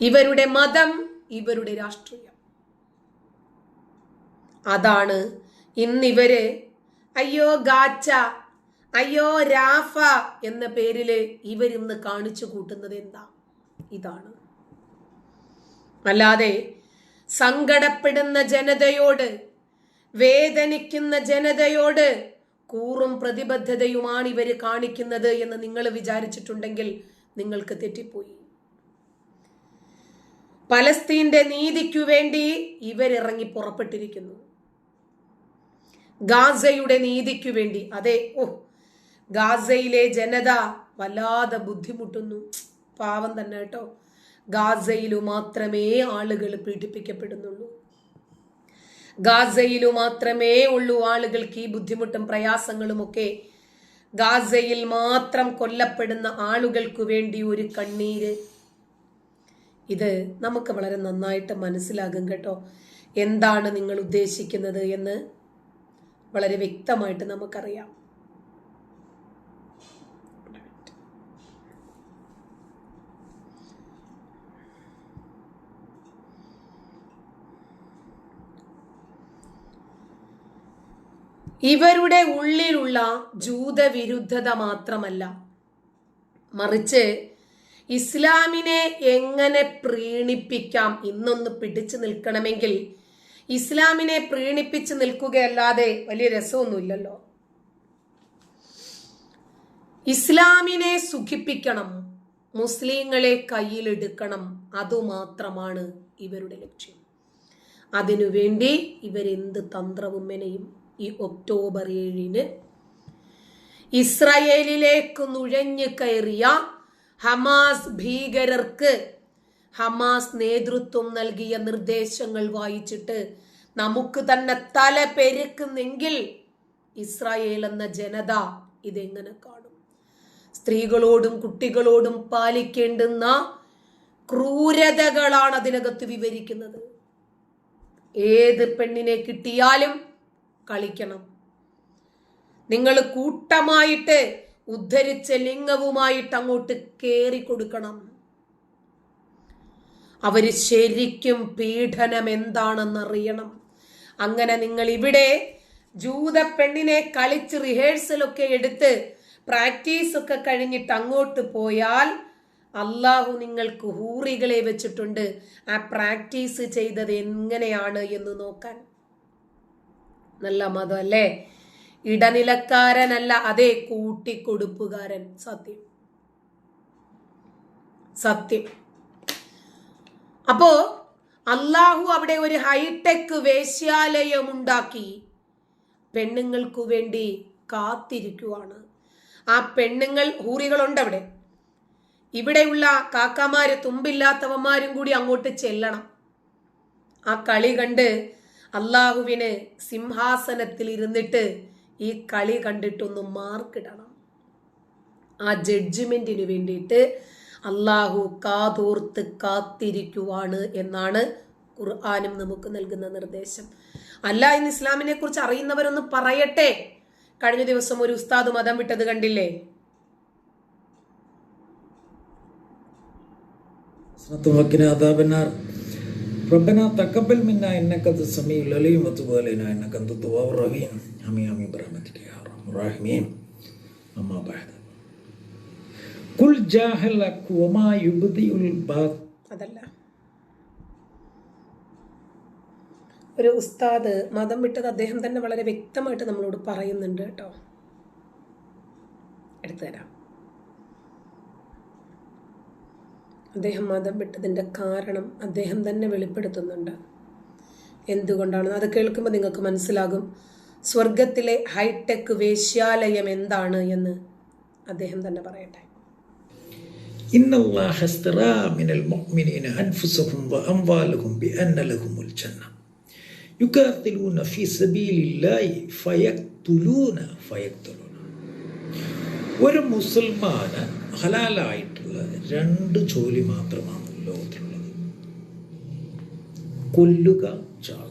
ഇവരുടെ മതം ഇവരുടെ രാഷ്ട്രീയം. അതാണ് ഇന്നിവര് അയ്യോ ഗാച്ച അയ്യോ രാഫ എന്ന പേരിൽ ഇവരിന്ന് കാണിച്ചു കൂട്ടുന്നത് എന്താ? ഇതാണ്. അല്ലാതെ സങ്കടപ്പെടുന്ന ജനതയോട് വേദനിക്കുന്ന ജനതയോട് കൂറും പ്രതിബദ്ധതയുമാണ് ഇവർ കാണിക്കുന്നത് എന്ന് നിങ്ങൾ വിചാരിച്ചിട്ടുണ്ടെങ്കിൽ നിങ്ങൾക്ക് തെറ്റിപ്പോയി. പലസ്തീന്റെ നീതിക്കു വേണ്ടി ഇവരിറങ്ങി പുറപ്പെട്ടിരിക്കുന്നു. ഗാസയുടെ നീതിക്കു വേണ്ടി. അതെ ഓ ഗാസയിലെ ജനത വല്ലാതെ ബുദ്ധിമുട്ടുന്നു. പാവം തന്നെ കേട്ടോ. ഗാസയിലു മാത്രമേ ആളുകൾ പീഡിപ്പിക്കപ്പെടുന്നുള്ളൂ. ഗാസയിലു മാത്രമേ ഉള്ളൂ ആളുകൾക്ക് ഈ ബുദ്ധിമുട്ടും പ്രയാസങ്ങളും ഒക്കെ. ഗാസയിൽ മാത്രം കൊല്ലപ്പെടുന്ന ആളുകൾക്കു വേണ്ടി ഒരു കണ്ണീര്. ഇത് നമുക്ക് വളരെ നന്നായിട്ട് മനസ്സിലാകും കേട്ടോ. എന്താണ് നിങ്ങൾ ഉദ്ദേശിക്കുന്നത് എന്ന് വളരെ വ്യക്തമായിട്ട് നമുക്കറിയാം. ഇവരുടെ ഉള്ളിലുള്ള ജൂതവിരുദ്ധത മാത്രമല്ല മറിച്ച് ഇസ്ലാമിനെ എങ്ങനെ പ്രീണിപ്പിക്കാം? ഇന്നൊന്ന് പിടിച്ചു നിൽക്കണമെങ്കിൽ ഇസ്ലാമിനെ പ്രീണിപ്പിച്ച് നിൽക്കുകയല്ലാതെ വലിയ രസമൊന്നുമില്ലല്ലോ. ഇസ്ലാമിനെ സുഖിപ്പിക്കണം മുസ്ലിങ്ങളെ കയ്യിലെടുക്കണം അതുമാത്രമാണ് ഇവരുടെ ലക്ഷ്യം. അതിനുവേണ്ടി ഇവരെന്ത് തന്ത്രവും മെനയും ഈ ഒക്ടോബർ ഏഴിന് ഇസ്രയേലിലേക്ക് നുഴഞ്ഞു കയറിയ ഹമാസ് ഭീകരർക്ക് ഹമാസ് നേതൃത്വം നൽകിയ നിർദ്ദേശങ്ങൾ വായിച്ചിട്ട് നമുക്ക് തന്നെ തല പെരുക്കുന്നെങ്കിൽ ഇസ്രായേൽ എന്ന ജനത ഇതെങ്ങനെ കാണും? സ്ത്രീകളോടും കുട്ടികളോടും പാലിക്കേണ്ടുന്ന ക്രൂരതകളാണ് അതിനകത്ത് വിവരിക്കുന്നത്. ഏത് പെണ്ണിനെ കിട്ടിയാലും കളിക്കണം. നിങ്ങൾ കൂട്ടമായിട്ട് ഉദ്ധരിച്ച ലിംഗവുമായിട്ട് അങ്ങോട്ട് കേറി കൊടുക്കണം അവർ ശരിക്കും പീഡനം എന്താണെന്നറിയണം അങ്ങനെ നിങ്ങൾ ഇവിടെ ജൂത പെണ്ണിനെ കളിച്ച് റിഹേഴ്സലൊക്കെ എടുത്ത് പ്രാക്ടീസ് ഒക്കെ കഴിഞ്ഞിട്ട് അങ്ങോട്ട് പോയാൽ അള്ളാഹു നിങ്ങൾക്ക് ഹൂറികളെ വെച്ചിട്ടുണ്ട്. ആ പ്രാക്ടീസ് ചെയ്തത് എങ്ങനെയാണ് എന്ന് നോക്കാൻ. നല്ല മതം അല്ലേ? ഇടനിലക്കാരനല്ല അതേ കൂട്ടിക്കൊടുപ്പുകാരൻ. സത്യം. സത്യം. അപ്പോ അള്ളാഹു അവിടെ ഒരു ഹൈടെക് വേശ്യാലയം ഉണ്ടാക്കി പെണ്ണുങ്ങൾക്കു വേണ്ടി കാത്തിരിക്കുവാണ്. ആ പെണ്ണുങ്ങൾ ഹൂറികളുണ്ട് അവിടെ. ഇവിടെയുള്ള കാക്കമാര് തുമ്പില്ലാത്തവന്മാരും കൂടി അങ്ങോട്ട് ചെല്ലണം. ആ കളി കണ്ട് അള്ളാഹുവിന് സിംഹാസനത്തിൽ ഇരുന്നിട്ട് ഈ കളി കണ്ടിട്ടൊന്ന് മാർക്കിടണം ആ ജഡ്ജ്മെന്റിന് വേണ്ടിയിട്ട് അള്ളാഹു കാതോർത്ത് കാത്തിരിക്കുവാണ് എന്നാണ് ഖുർആാനും നമുക്ക് നൽകുന്ന നിർദ്ദേശം അല്ല ഇന്ന് ഇസ്ലാമിനെ കുറിച്ച് അറിയുന്നവരൊന്ന് പറയട്ടെ കഴിഞ്ഞ ദിവസം ഒരു ഉസ്താദ് മതം വിട്ടത് കണ്ടില്ലേ وقنا عذاب النار ربنا تقبل منا انك انت السميع العليم وتب علينا انك انت التواب الرحيم امين امين برحمتك يا ارحم الراحمين اما بعد قل جاء الحق وما يبدئ الباطل അതല്ല ഒരു ഉസ്താദ് മതം വിട്ടത് അദ്ദേഹം തന്നെ വളരെ വ്യക്തമായിട്ട് നമ്മളോട് പറയുന്നുണ്ട് കേട്ടോ എടുത്തു തരാം അദ്ദേഹം മതം വിട്ടതിൻ്റെ കാരണം അദ്ദേഹം തന്നെ വെളിപ്പെടുത്തുന്നുണ്ട് എന്തുകൊണ്ടാണ് അത് കേൾക്കുമ്പോൾ നിങ്ങൾക്ക് മനസ്സിലാകും സ്വർഗത്തിലെ ഹൈടെക് വേശ്യാലയം എന്താണ് എന്ന് അദ്ദേഹം തന്നെ പറയട്ടെ. ഫി ഒരു മുസൽമാന് ഹലാലായിട്ടുള്ള രണ്ട് ജോലി മാത്രമാണ് ലോകത്തിലുള്ളത്. കൊല്ലുക ചാ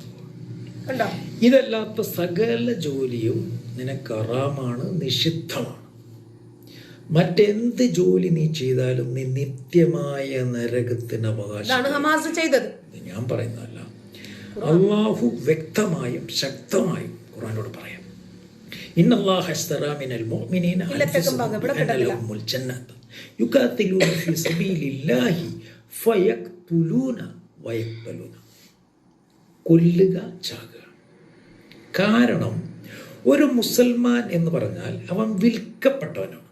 ഇതല്ലാത്ത സകല ജോലിയും നിനക്ക് അറാമാണ് നിഷിദ്ധമാണ്. മറ്റെന്ത് ജോലി നീ ചെയ്താലും നീ നിത്യമായ നരകത്തിന് അവകാശം. ചെയ്തത്. ഞാൻ പറയുന്നതല്ല. അള്ളാഹു വ്യക്തമായും ശക്തമായും ഖുറാനോട് പറയാം. ഇന്നല്ലാഹ കൊല്ലുക ചാകുക. കാരണം ഒരു മുസൽമാൻ എന്ന് പറഞ്ഞാൽ അവൻ വിൽക്കപ്പെട്ടവനാണ്.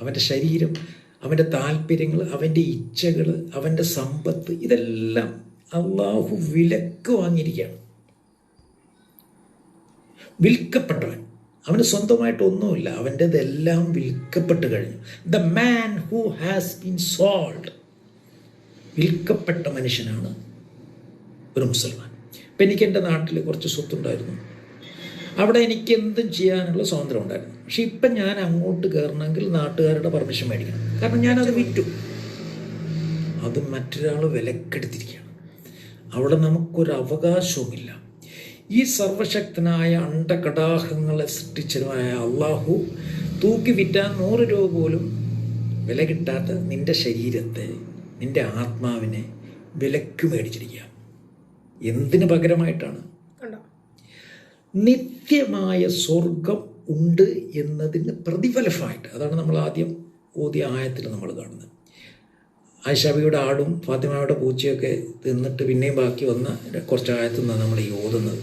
അവന്റെ ശരീരം അവന്റെ താല്പര്യങ്ങൾ അവന്റെ ഇച്ഛകൾ അവന്റെ സമ്പത്ത് ഇതെല്ലാം അള്ളാഹു വിലക്ക് വാങ്ങിയിരിക്കുകയാണ്. വിൽക്കപ്പെട്ടവൻ. അവന് സ്വന്തമായിട്ട് ഒന്നുമില്ല. അവന്റെതെല്ലാം വിൽക്കപ്പെട്ട് കഴിഞ്ഞു. The man who has been sold വിൽക്കപ്പെട്ട മനുഷ്യനാണ് ഒരു മുസൽമാൻ. ഇപ്പം എനിക്ക് എന്റെ നാട്ടിൽ കുറച്ച് സ്വത്തുണ്ടായിരുന്നു. അവിടെ എനിക്ക് എന്തും ചെയ്യാനുള്ള സ്വാതന്ത്ര്യം ഉണ്ടായിരുന്നു. പക്ഷെ ഇപ്പം ഞാൻ അങ്ങോട്ട് കയറണമെങ്കിൽ നാട്ടുകാരുടെ പെർമിഷൻ മേടിക്കണം. കാരണം ഞാനത് വിറ്റു. അത് മറ്റൊരാൾ വിലക്കെടുത്തിരിക്കുകയാണ്. അവിടെ നമുക്കൊരു അവകാശവുമില്ല. ഈ സർവശക്തനായ അണ്ടകടാഹങ്ങളെ സൃഷ്ടിച്ചതുമായ അള്ളാഹു തൂക്കി വിറ്റാൻ നൂറ് രൂപ പോലും വില കിട്ടാത്ത നിന്റെ ശരീരത്തെ നിന്റെ ആത്മാവിനെ വിലക്ക് മേടിച്ചിരിക്കുക എന്തിന് പകരമായിട്ടാണ്? നിത്യമായ സ്വർഗം ഉണ്ട് എന്നതിന് പ്രതിഫലമായിട്ട് അതാണ് നമ്മൾ ആദ്യം ഓതിയ ആയത്തിൽ നമ്മൾ കാണുന്നത്. ആയിഷാബിയുടെ ആടും ഫാത്തിമയുടെ പൂച്ചയൊക്കെ തിന്നിട്ട് പിന്നെയും ബാക്കി വന്ന കുറച്ച് ആയത്തു നിന്നാണ് നമ്മൾ ഈ ഓതുന്നത്.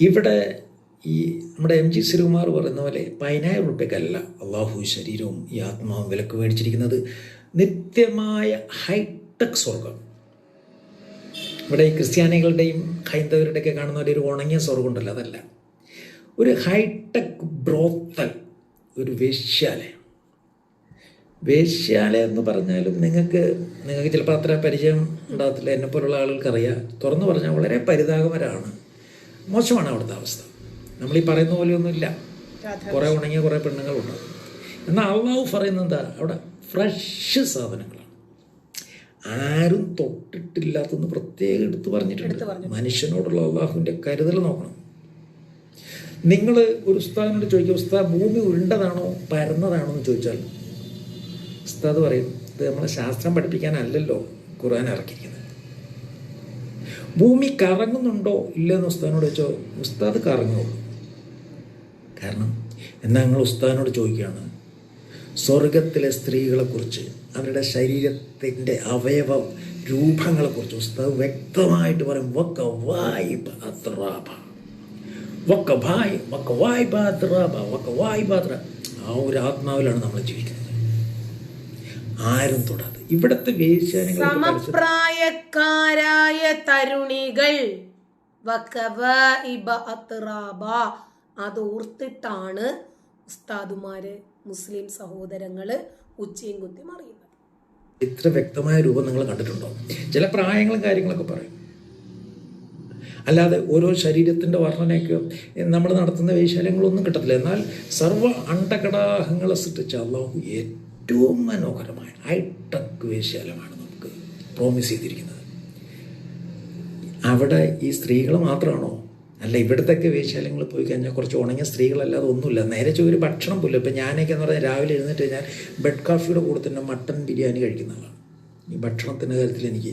ഇവിടെ ഈ നമ്മുടെ എം ജി ശ്രീകുമാർ പറയുന്ന പോലെ പതിനായിരം റുപ്യക്കല്ല അള്ളാഹു ശരീരവും ഈ ആത്മാവും വിലക്ക് മേടിച്ചിരിക്കുന്നത് നിത്യമായ ഹൈടെക് സ്വർഗം. ഇവിടെ ഈ ക്രിസ്ത്യാനികളുടെയും ഹൈന്ദവരുടെയൊക്കെ കാണുന്ന ഒരു ഉണങ്ങിയ സ്വർഗമുണ്ടല്ലോ അതല്ല. ഒരു ഹൈടെക് ബ്രോത്തൽ ഒരു വേശ്യാലയം. വേശ്യാലയം എന്ന് പറഞ്ഞാലും നിങ്ങൾക്ക് നിങ്ങൾക്ക് ചിലപ്പോൾ അത്ര പരിചയം ഉണ്ടാകത്തില്ല എന്നെ പോലുള്ള ആളുകൾക്കറിയാം. തുറന്നു പറഞ്ഞാൽ വളരെ പരിതാപകരമാണ്. മോശമാണ് അവിടുത്തെ അവസ്ഥ. നമ്മൾ ഈ പറയുന്ന പോലെയൊന്നുമില്ല. കുറേ ഉണങ്ങിയ കുറേ പെണ്ണുങ്ങളുണ്ട്. എന്നാൽ അള്ളാഹു പറയുന്നത് എന്താ? അവിടെ ഫ്രഷ് സാധനങ്ങളാണ്. ആരും തൊട്ടിട്ടില്ലാത്തെന്ന് പ്രത്യേകം എടുത്തു പറഞ്ഞിട്ടുണ്ട്. മനുഷ്യനോടുള്ള അള്ളാഹുവിന്റെ കരുതൽ നോക്കണം. നിങ്ങൾ ഒരു ഉസ്താദിനോട് ചോദിക്കുക ഉസ്താദ് ഭൂമി ഉരുണ്ടതാണോ പരന്നതാണോ എന്ന് ചോദിച്ചാൽ ഉസ്താദ് പറയും ഇത് നമ്മളെ ശാസ്ത്രം പഠിപ്പിക്കാനല്ലല്ലോ ഖുർആൻ ഇറക്കിയിരിക്കുന്നത്. ഭൂമി കറങ്ങുന്നുണ്ടോ ഇല്ലെന്ന് ഉസ്താദിനോട് ചോദിച്ചോ ഉസ്താദ് കറങ്ങുള്ളൂ കാരണം എന്നാൽ നിങ്ങൾ ഉസ്താദിനോട് ചോദിക്കുകയാണ് സ്വർഗത്തിലെ സ്ത്രീകളെക്കുറിച്ച് അവരുടെ ശരീരത്തിന്റെ അവയവ രൂപങ്ങളെക്കുറിച്ച് പുസ്തകം വ്യക്തമായിട്ട് പറയും വക്ക വായ് ബാദ്രാബ വക്ക ഭായ് വക്ക വായ് ബാദ്രാബ വക്ക വായ് ബാദ്ര ആ ഒരു ആത്മാവിലാണ് നമ്മൾ ജീവിക്കുന്നത്. ആരും തൊടാതെ. ഇവിടുത്തെ സമപ്രായക്കാരായ തരുണികൾ അത് ഓർത്തിട്ടാണ് ഉസ്താദുമാര് മുസ്ലിം സഹോദരങ്ങൾ ഉച്ചയും കുത്തി മറിയുന്നത് ഇത്ര വ്യക്തമായ രൂപം നിങ്ങൾ കണ്ടിട്ടുണ്ടോ? ചില പ്രായങ്ങളും കാര്യങ്ങളൊക്കെ പറയും. അല്ലാതെ ഓരോ ശരീരത്തിന്റെ വർണനയൊക്കെ നമ്മൾ നടത്തുന്ന വൈശാല്യങ്ങളൊന്നും കിട്ടത്തില്ല. എന്നാൽ സർവ അണ്ടകടാഹങ്ങളെ സൃഷ്ടിച്ച അള്ളാഹു ഏറ്റവും മനോഹരമായ ഹൈടെക് വേശ്യാലമാണ് നമുക്ക് പ്രോമിസ് ചെയ്തിരിക്കുന്നത്. അവിടെ ഈ സ്ത്രീകൾ മാത്രമാണോ അല്ല ഇവിടത്തൊക്കെ വേശ്യാലയങ്ങൾ പോയി കഴിഞ്ഞാൽ കുറച്ച് ഉണങ്ങിയ സ്ത്രീകളല്ലാതെ ഒന്നുമില്ല. നേരെ ഒരു ഭക്ഷണം പോലും ഇപ്പം ഞാനൊക്കെ എന്ന് പറഞ്ഞാൽ രാവിലെ എഴുന്നേറ്റ് കഴിഞ്ഞാൽ ബെഡ് കാഫിയുടെ കൂടെ തന്നെ മട്ടൺ ബിരിയാണി കഴിക്കുന്ന ആളാണ്. ഈ ഭക്ഷണത്തിന്റെ കാര്യത്തിൽ എനിക്ക്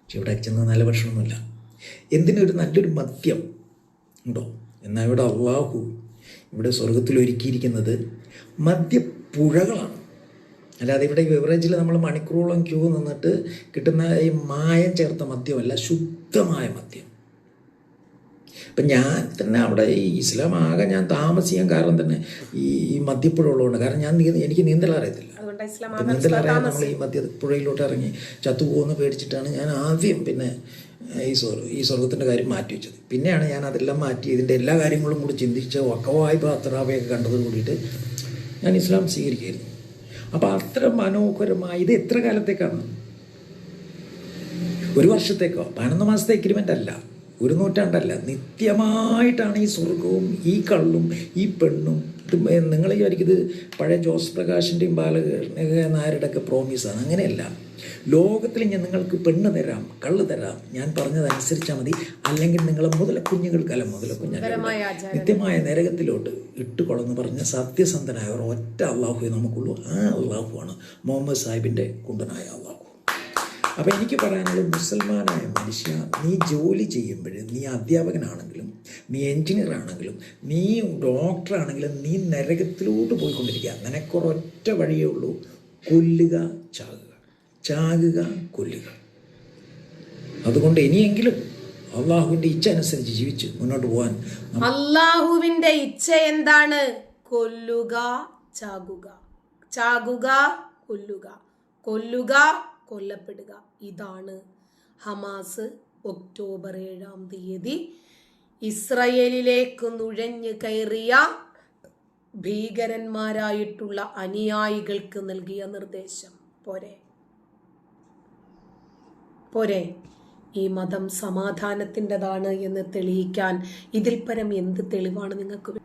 പക്ഷെ ഇവിടെ അച്ഛന് നല്ല ഭക്ഷണമൊന്നുമില്ല. എന്തിനൊരു നല്ലൊരു മദ്യം ഉണ്ടോ? എന്നാൽ ഇവിടെ അള്ളാഹു ഇവിടെ സ്വർഗത്തിൽ ഒരുക്കിയിരിക്കുന്നത് മദ്യപ്പുഴകളാണ്. അല്ലാതെ ഇവിടെ ഈ ബെവറേജിൽ നമ്മൾ മണിക്കൂറോളം ക്യൂ നിന്നിട്ട് കിട്ടുന്ന ഈ മായം ചേർത്ത മദ്യമല്ല ശുദ്ധമായ മദ്യം. ഇപ്പം ഞാൻ തന്നെ അവിടെ ഈ ഇസ്ലാം ആകെ ഞാൻ താമസിക്കാൻ കാരണം തന്നെ ഈ ഈ മദ്യപ്പുഴ ഉള്ളതുകൊണ്ട് കാരണം ഞാൻ എനിക്ക് നീന്തൽ അറിയത്തില്ല. നീന്തൽ അറിയാൻ നമ്മൾ ഈ മദ്യപ്പുഴയിലോട്ട് ഇറങ്ങി ചത്തുപോകുന്ന പേടിച്ചിട്ടാണ് ഞാൻ ആദ്യം പിന്നെ ഈ സ്വർ ഈ സ്വർഗത്തിന്റെ കാര്യം മാറ്റി വെച്ചത്. പിന്നെയാണ് ഞാൻ അതെല്ലാം മാറ്റി ഇതിന്റെ എല്ലാ കാര്യങ്ങളും കൂടി ചിന്തിച്ച് വക്കവായ്പ അത്രാവയൊക്കെ കണ്ടത് കൂടിയിട്ട് ഞാൻ ഇസ്ലാം സ്വീകരിക്കായിരുന്നു. അപ്പോൾ അത്ര മനോഹരമായി ഇത് എത്ര കാലത്തേക്കാണ്? ഒരു വർഷത്തേക്കോ? പതിനൊന്ന് മാസത്തെ എഗ്രിമെന്റ് അല്ല. ഒരു നൂറ്റാണ്ടല്ല നിത്യമായിട്ടാണ് ഈ സ്വർഗവും ഈ കള്ളും ഈ പെണ്ണും. ഇത് നിങ്ങൾ വിചാരിക്കുന്നത് പഴയ ജോസ് പ്രകാശിന്റെയും ബാലകൃഷ്ണ നായരുടെ ഒക്കെ പ്രോമിസാണ് അങ്ങനെയല്ല. ലോകത്തിൽ ഞാൻ നിങ്ങൾക്ക് പെണ്ണ് തരാം കള്ള് തരാം. ഞാൻ പറഞ്ഞതനുസരിച്ചാൽ മതി. അല്ലെങ്കിൽ നിങ്ങളെ മുതല കുഞ്ഞുങ്ങൾക്കല്ല മുതല പരമായ നിത്യമായ നരകത്തിലോട്ട് ഇട്ടുകൊള്ളെന്ന് പറഞ്ഞ സത്യസന്ധനായ ഒറ്റ അള്ളാഹുവേ നമുക്കുള്ളൂ. ആ അള്ളാഹുവാണ് മുഹമ്മദ് സാഹിബിന്റെ കുണ്ടനായ അള്ളാഹു. അപ്പോൾ എനിക്ക് പറയാനുള്ളത് മുസൽമാനായ മനുഷ്യ നീ ജോലി ചെയ്യുമ്പോൾ നീ അധ്യാപകനാണെങ്കിലും നീ എൻജിനീയർ ആണെങ്കിലും നീ ഡോക്ടറാണെങ്കിലും നീ നരകത്തിലോട്ട് പോയിക്കൊണ്ടിരിക്കുക. നിനക്കൊരൊറ്റ വഴിയേ ഉള്ളൂ കൊല്ലുക ചാകുക. ചാകുക കൊല്ലുക. അതുകൊണ്ട് ഇനിയെങ്കിലും അള്ളാഹുവിന്റെ ഇച്ഛ അനുസരിച്ച് ജീവിച്ച് മുന്നോട്ട് പോകാൻ അള്ളാഹുവിന്റെ ഇച്ഛ എന്താണ്? കൊല്ലുക ചാകുക. ചാകുക കൊല്ലുക. കൊല്ലുക കൊല്ലപ്പെടുക. ഇതാണ് ഹമാസ് ഒക്ടോബർ ഏഴാം തീയതി ഇസ്രയേലിലേക്ക് നുഴഞ്ഞു കയറിയ ഭീകരന്മാരായിട്ടുള്ള അനുയായികൾക്ക് നൽകിയ നിർദ്ദേശം. പോരെ. പോരെ. ഈ മതം സമാധാനത്തിന്റെതാണ് എന്ന് തെളിയിക്കാൻ ഇതിൽ പരം എന്ത് തെളിവാണ് നിങ്ങൾക്ക്